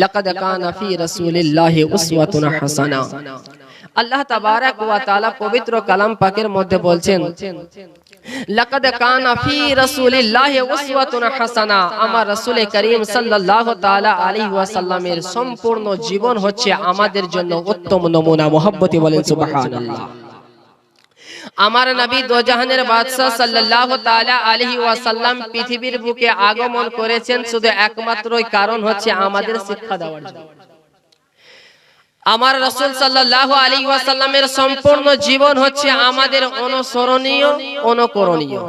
লাকাদ কানা ফি রাসূলিল্লাহি উসওয়াতুন হাসানা আল্লাহ তাবারাক ওয়া তাআলা পবিত্র কালাম পাকের মধ্যে বলছেন লাকাদ কানা ফি রাসূলিল্লাহি উসওয়াতুন হাসানা আমার রাসূল করিম সাল্লাল্লাহু তাআলা আলাইহি ওয়াসাল্লামের সম্পূর্ণ জীবন হচ্ছে আমাদের জন্য উত্তম নমুনা। মোহাব্বতি বলেন সুবহানাল্লাহ। আমার নবী দোজাহানের বাদশাহ সাল্লাহ তাআলা আলহি ওয়াসাল্লাম পৃথিবীর বুকে আগমন করেছেন শুধু একমাত্র কারণ হচ্ছে আমাদের শিক্ষা দেওয়ার জন্য। আমার রাসূল সাল্লাল্লাহু আলাইহি ওয়াসাল্লামের সম্পূর্ণ জীবন হচ্ছে আমাদের অনুসরণীয়, অনুকরণীয়।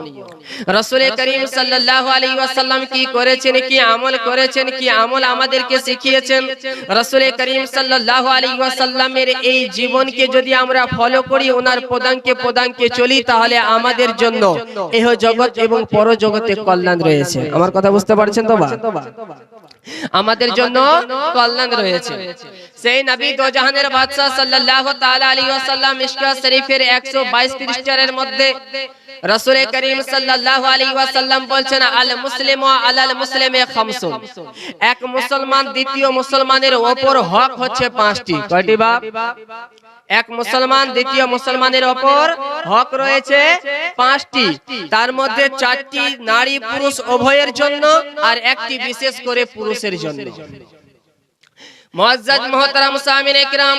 রাসূল করিম সাল্লাল্লাহু আলাইহি ওয়াসাল্লাম কি করেছেন, কি আমল করেছেন, কি আমল আমাদেরকে শিখিয়েছেন? রাসূল করিম সাল্লাল্লাহু আলাইহি ওয়াসাল্লামের এই জীবনকে যদি আমরা ফলো করি, ওনার পদাঙ্কে পদাঙ্কে চলি, তাহলে আমাদের জন্য এহ জগৎ এবং পরজগতে কল্যাণ রয়েছে। আমার কথা বুঝতে পারছেন তো বা? আমাদের জন্য কল্যাণ রয়েছে। সেই নবী দোজাহানের বাদশাহ সাল্লাল্লাহু তাআলা আলাইহি ওয়াসাল্লাম মিশকা শরীফের 122 পৃষ্ঠার মধ্যে রাসূল করিম সাল্লাল্লাহু আলাইহি ওয়াসাল্লাম বলছেন আল মুসলিমু আলাল মুসলিমে খামসুন। এক মুসলমান দ্বিতীয় মুসলমানের উপর হক হচ্ছে পাঁচটি। কয়টি বাপ? এক মুসলমান, দ্বিতীয় মুসলমানের ওপর হক রয়েছে পাঁচটি। তার মধ্যে চারটি নারী পুরুষ উভয়ের জন্য আর একটি বিশেষ করে পুরুষের জন্য। মহাজ মহতারাম সামিন ইকরাম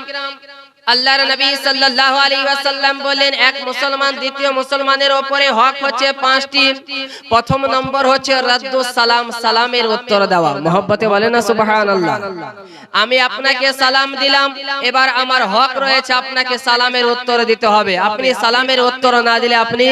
আল্লাহর নবী সাল্লাল্লাহু আলাইহি ওয়াসাল্লাম বলেন এক মুসলমান দ্বিতীয় মুসলমানের উপরে হক হচ্ছে পাঁচটি। প্রথম নম্বর হচ্ছে রাদ্দুস সালাম সালামের উত্তর দেওয়া। মহব্বতে বলেন না সুবহানাল্লাহ। আমি আপনাকে সালাম দিলাম এবার আমার হক রয়েছে আপনাকে সালামের উত্তর দিতে হবে। আপনি সালামের উত্তর না দিলে আপনি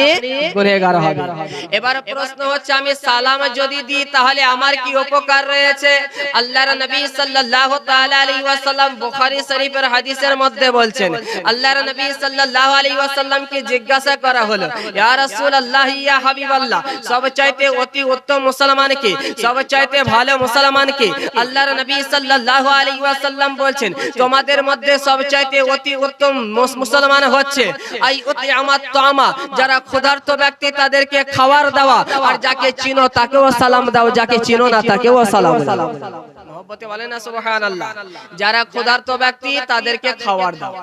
গুনহগার হবেন। এবার প্রশ্ন হচ্ছে আমি সালাম যদি দিই তাহলে আমার কি উপকার রয়েছে? আল্লাহর নবী সাল্লাল্লাহু তাআলা আলাইহি ওয়াসাল্লাম বুখারী শরীফের হাদিসের মধ্যে বলছেন আল্লাহর নবী সাল্লাল্লাহু আলাইহি ওয়াসাল্লামকে জিজ্ঞাসা করা হলো ইয়া রাসূলুল্লাহ ইয়া হাবিবাল্লাহ সবচাইতে অতি উত্তম মুসলমান কে সবচাইতে ভালো মুসলমান কে আল্লাহর নবী সাল্লাল্লাহু আলাইহি ওয়াসাল্লাম বলছেন তোমাদের মধ্যে সবচাইতে অতি উত্তম মুসলমান হচ্ছে আই অতি আমার তামা যারা ক্ষুধার্ত ব্যক্তি তাদেরকে খাবার দেওয়া আর যাকে চিনো তাকেও সালাম দাও যাকে চিনো না তাকেও সালাম দাও। মহব্বতে বলে না, সুবহানাল্লাহ। যারা ক্ষুধার্ত ব্যক্তি, তাদেরকে খাবার দাও।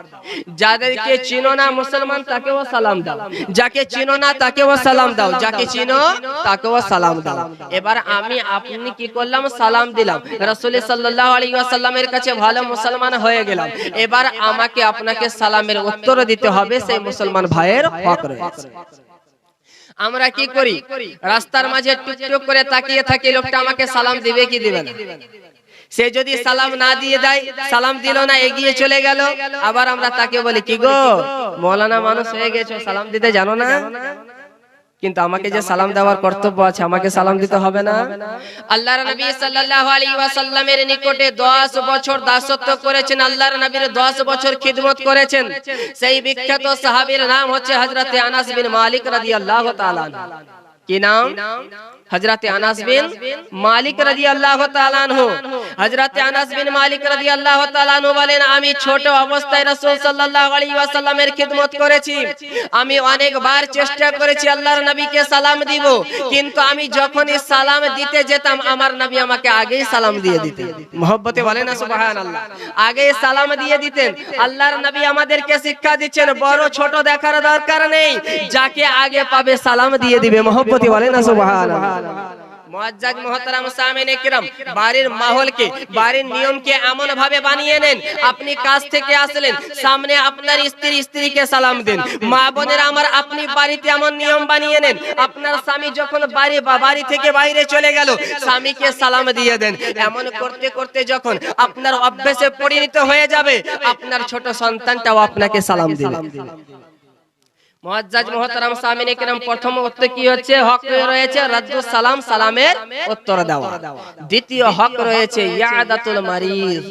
যাদেরকে চিনো না, মুসলমান, তাকেও সালাম দাও। যাকে চিনো না, তাকেও সালাম দাও। যাকে চিনো, তাকেও সালাম দাও। এবার আমি আপনি কি করলাম? সালাম দিলাম। রাসূল সাল্লাল্লাহু আলাইহি ওয়াসাল্লামের কাছে ভালো মুসলমান হয়ে গেলাম। এবার আমাকে আপনাকে সালামের উত্তর দিতে হবে সেই মুসলমান ভাইয়ের হক রয়েছে আমরা কি করি? রাস্তার মাঝে টুকটুক করে তাকিয়ে থাকি, লোকটা আমাকে সালাম দিবে কি দিবে না? সে যদি সালাম না দিয়ে দেয় সালাম দিল না এগিয়ে চলে গেল। আবার আমরা তাকে বলি কি গো? মৌলানা মানুষ হয়ে গেছো সালাম দিতে জানো না? কিন্তু আমাকে যে সালাম দেওয়ার কর্তব্য আছে আমাকে সালাম দিতে হবে না? আল্লাহর নবী সাল্লাল্লাহু আলাইহি ওয়াসাল্লামের নিকটে 10 বছর দাসত্ব করেছেন আল্লাহর নবীর 10 বছর খিদমত করেছেন। সেই বিখ্যাত সাহাবীর নাম হচ্ছে হযরতে আনাস বিন মালিক রাদিয়াল্লাহু তাআলা। কি নাম? হযরতে আনাস বিন মালিক রাদিয়াল্লাহু তাআলা আনহু। হযরতে আনাস বিন মালিক রাদিয়াল্লাহু তাআলা আনহু বলেন আমি ছোট অবস্থায় রাসূল সাল্লাল্লাহু আলাইহি ওয়াসাল্লামের খিদমত করেছি। আমি অনেকবার চেষ্টা করেছি আল্লাহর নবীকে সালাম দিব। কিন্তু আমি যখনই সালাম দিতে যেতাম আমার নবী আমাকে আগেই সালাম দিয়ে দিতেন। মহব্বতে বলেন না সুবহানাল্লাহ। আগেই সালাম দিয়ে দিতেন। আল্লাহর নবী আমাদেরকে শিক্ষা দিচ্ছেন বড় ছোট দেখার দরকার নেই। যাকে আগে পাবে সালাম দিয়ে দিবে। মহব্বতে বলেন না সুবহানাল্লাহ। মুহতারাম। সামিনে বাড়ির মাহলকে, বাড়ির নিয়মকে এমন ভাবে বানিয়ে নেন, আপনি কাজ থেকে আসলেন, সামনে আপনার স্ত্রী স্ত্রীকে সালাম দেন। মা বোনের আমার, আপনি বাড়িতে এমন নিয়ম বানিয়ে নেন, আপনার স্বামী যখন বাড়ি বাড়ি থেকে বাইরে চলে গেল, স্বামীকে সালাম দিয়ে দেন। এমন করতে করতে যখন আপনার অভ্যাসে পরিণত হয়ে যাবে, আপনার ছোট সন্তানটাও আপনাকে সালাম দিবে। মুআজ্জাজ মুহতারাম সামিনে কিরাম প্রথম উত্তর কি হচ্ছে? হক রয়েছে রাদ্দুস সালাম সালামের উত্তর দেওয়া। দ্বিতীয় হক রয়েছে ইয়াদাতুল মারিদ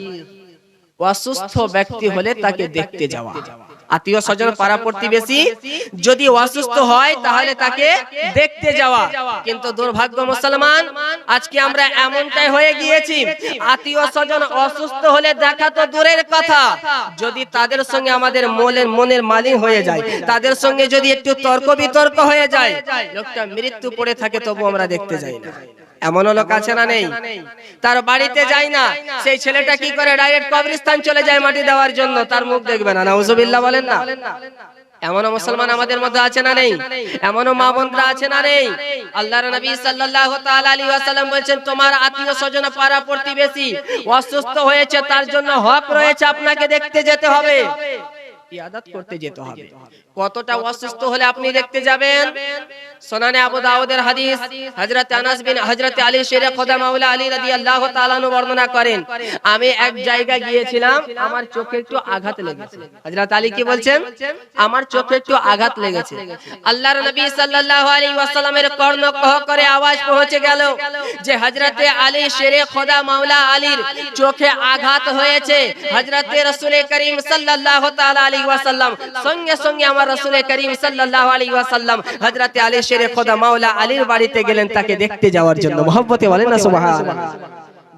অসুস্থ ব্যক্তি হলে তাকে দেখতে যাওয়া। আত্মীয় স্বজন পাড়া প্রতিবেশী যদি অসুস্থ হয় তাহলে তাকে দেখতে যাওয়া। কিন্তু দুর্ভাগ্য মুসলমান আজকে আমরা এমনটাই হয়ে গিয়েছি। আত্মীয় স্বজন অসুস্থ হলে দেখা তো দূরের কথা। যদি তাদের সঙ্গে আমাদের মনের মনের মালিন হয়ে যায়। তাদের সঙ্গে যদি একটু তর্ক বিতর্ক হয়ে যায় লোকটা মৃত্যু পড়ে থাকে তবু আমরা দেখতে যাই না। এমনও লোক আছে না নেই। তার বাড়িতে যায় না, সেই ছেলেটা কি করে ডাইরেক্ট কবরস্থান চলে যায় মাটি দেওয়ার জন্য? তার মুখ দেখবে না। নাউজুবিল্লাহ বলেন না। এমনও মুসলমান আমাদের মধ্যে আছে না নেই? এমনও মা বোনরা আছে না নেই? আল্লাহর নবী সাল্লাল্লাহু তাআলা আলাইহি ওয়াসাল্লাম বলেছেন, তোমার আত্মীয় স্বজন পাড়া প্রতিবেশী অসুস্থ হয়েছে, তার জন্য হক রয়েছে, আপনাকে দেখতে যেতে হবে। ইয়াদাত করতে যেতে হবে। কতটা অসুস্থ হলে আপনি দেখতে যাবেন? সোনানে আবু দাউদের হাদিস, হযরত আনাস বিন হযরত আলী শেরে খোদা মাওলা আলী রাদিয়াল্লাহু তাআলা আনহু বর্ণনা করেন, আমি এক জায়গায় গিয়েছিলাম, আমার চোখে একটু আঘাত লেগেছে। হযরত আলী কি বলছেন? আমার চোখে একটু আঘাত লেগেছে। আল্লাহর নবী সাল্লাল্লাহু আলাইহি ওয়াসাল্লামের কর্ণ কহ করে আওয়াজ পৌঁছে গেল যে হযরতে আলী শেরে খোদা মাওলা আলীর চোখে আঘাত হয়েছে। হযরতে রাসূল করিম সাল্লাল্লাহু তাআলা আলাইহি ওয়াসাল্লাম, সঙ্গে সঙ্গে আমার রাসূল করিম সাল্লাল্লাহু আলাইহি ওয়াসাল্লাম, হযরতে আলী শেরে খোদা মাওলা আলীর বাড়িতে গেলেন তাকে দেখতে যাওয়ার জন্য। মহব্বতে বলেন না সুবহানাল্লাহ।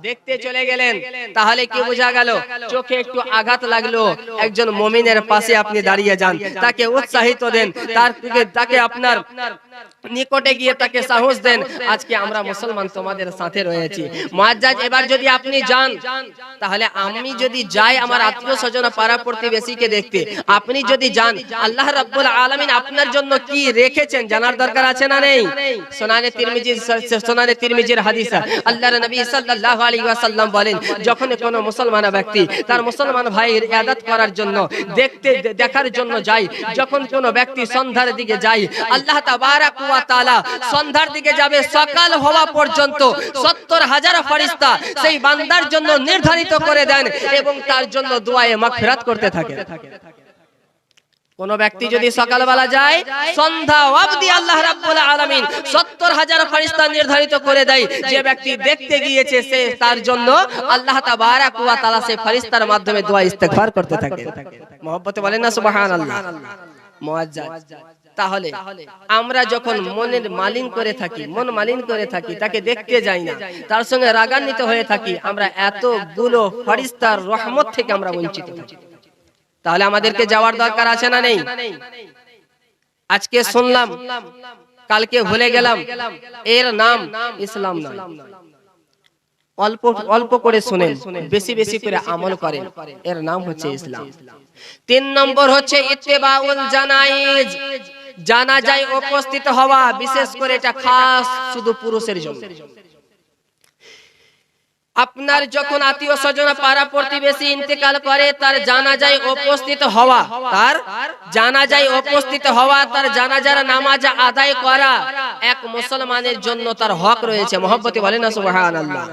দেখতে চলে গেলেন। তাহলে কি বোঝা গেল? চোখে একটু আঘাত লাগল। একজন মমিনের পাশে আপনি দাঁড়িয়ে যান। তাকে উৎসাহিত দেন। তার তাকে আপনার নিকটে গিয়ে তাকে সাহস দেন। আজকে আমরা মুসলমান তোমাদের সাথে রয়েছি। মুআজ্জাজ এবার যদি আপনি যান তাহলে আমি যদি যাই আমার আত্মীয় স্বজন পাড়া প্রতিবেশীকে দেখতে। আপনি যদি যান আল্লাহ রাব্বুল আলামিন আপনার জন্য কি রেখেছেন? জানার দরকার আছে না নেই? সোনানে তিরমিজি সোনানে তিরমিজির হাদিস আল্লাহর নবী সাল্লাল্লাহু ওয়াসাল্লাম বলেন যখন কোনো মুসলমান ব্যক্তি তার মুসলমান ভাইয়ের ইবাদত করার জন্য, দেখতে, দেখার জন্য যখন কোনো ব্যক্তি সন্ধ্যার দিকে যায়, আল্লাহ তাআলা সন্ধ্যার দিকে যাবে, সকাল হওয়া পর্যন্ত 70 হাজার ফেরেশতা সেই বান্দার জন্য নির্ধারিত করে দেন এবং তার জন্য দোয়ায়ে মাগফিরাত করতে থাকে কোন ব্যক্তি যদি সকালবেলা যায় সন্ধ্যা অবধি আল্লাহ রাব্বুল আলামিন 70 হাজার ফেরেশতা নির্ধারিত করে দেয়। যে ব্যক্তি দেখতে গিয়েছে সে তার জন্য আল্লাহ তাবারাক ওয়া তাআলা সেই ফেরেশতার মাধ্যমে দোয়া ইস্তেগফার করতে থাকে। মহব্বতে বলেন না সুবহানাল্লাহ। মুআজ্জাজ তাহলে আমরা যখন মনের মালিন করে থাকি মন মালিন করে থাকি তাকে দেখতে যাই না তার সঙ্গে রাগান্বিত হয়ে থাকি আমরা এতগুলো ফরিস্তার রহমত থেকে আমরা বঞ্চিত থাকি। তাহলে আমাদেরকে যাওয়ার দরকার আছে না নেই? আজকে শুনলাম কালকে ভুলে গেলাম। এর নাম ইসলাম নয়। অল্প অল্প করে শুনেন বেশি বেশি করে আমল করেন। এর নাম হচ্ছে ইসলাম। তিন নম্বর হচ্ছে ইত্তেবাউল জানাইজ। জানা যায় উপস্থিত হওয়া বিশেষ করে এটা খাস শুধু পুরুষের জন্য। আপনার যখন আত্মীয় স্বজন পাড়া প্রতিবেশী ইন্তেকাল করে, তার জানাজায় উপস্থিত হওয়া, তার জানাজায় উপস্থিত হওয়া, তার জানাজার নামাজ আদায় করা এক মুসলমানের জন্য তার হক রয়েছে। মহব্বতে বলেন না, সুবহানাল্লাহ।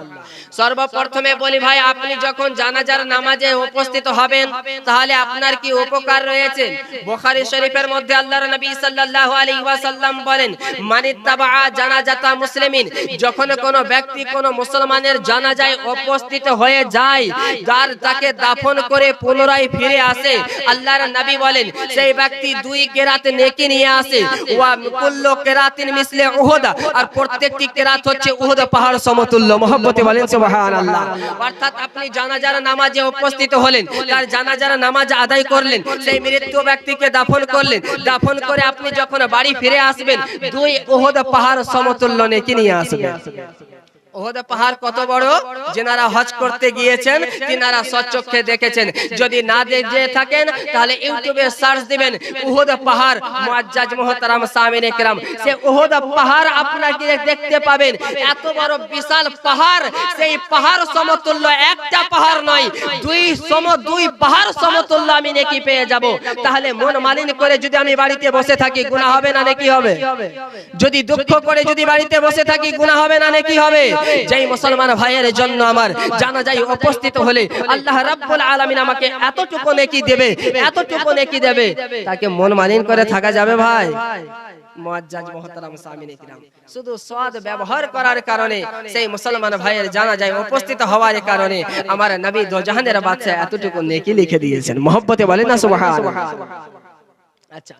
সর্বপ্রথমে বলি, ভাই, আপনি যখন জানাজার নামাজে উপস্থিত হবেন, তাহলে আপনার কি উপকার রয়েছে? বুখারী শরীফের মধ্যে আল্লাহর নবী সাল্লাল্লাহু আলাইহি ওয়াসাল্লাম বলেন মানিত্তাবা জানাজাতা মুসলিমিন। যখন কোনো ব্যক্তি কোনো মুসলমানের জানাজায় উপস্থিত হয়ে যায়, যার তাকে দাফন করে পুনরায় ফিরে আসে। আল্লাহর নবী বলেন, সেই ব্যক্তি দুই কেরাত নেকি নিয়ে আসে। ওয়া কুল্লু কেরাতিন মিসলে উহুদ। আর প্রত্যেকটি কেরাত হচ্ছে উহুদ পাহাড় সমতুল্য। মহব্বতে বলেন, সুবহানাল্লাহ। অর্থাৎ আপনি জানাজার নামাজে উপস্থিত হলেন, তার জানাজার নামাজ আদায় করলেন, সেই মৃত্যু ব্যক্তিকে দাফন করলেন। দাফন করে আপনি যখন বাড়ি ফিরে আসবেন, দুই উহুদ পাহাড় সমতুল্য নেকি নিয়ে আসবেন। ওহদ পাহাড় কত বড়? যেনারা হজ করতে গিয়েছেন, তিনারা সচক্ষে দেখেছেন। যদি না দেখে থাকেন, তাহলে ইউটিউবে সার্চ দিবেন, উহুদ পাহাড়, মুআজ্জাজ মুহতারাম সামিন একরাম। সে উহুদ পাহাড় আপনাকে দেখতে পাবেন। এত বড় বিশাল পাহাড়, সেই পাহাড় সমতুল্য একটা পাহাড় নয়, দুই সম, দুই পাহাড় সমতুল্য আমি নেকি পেয়ে যাব। তাহলে মন মালিন করে যদি আমি বাড়িতে বসে থাকি, গুনাহ হবে না নেকি হবে? যদি দুঃখ করে যদি বাড়িতে বসে থাকি, গুনাহ হবে না নেকি হবে? যেই মুসলমান ভাইয়ের জন্য আমার জানা যায় উপস্থিত হলে আল্লাহ রাব্বুল আলামিন আমাকে এতটুকু নেকি দেবে, এতটুকু নেকি দেবে। তাকে মন মালিন করে থাকা যাবে ভাই। শুধু ব্যবহার করার কারণে সেই মুসলমান ভাইয়ের জানা যায় উপস্থিত হওয়ার কারণে আমার নবী দো জাহানের বাদশা এতটুকু নেকি লিখে দিয়েছেন। মহব্বতে বলেন না, সুবহানাল্লাহ। আচ্ছা।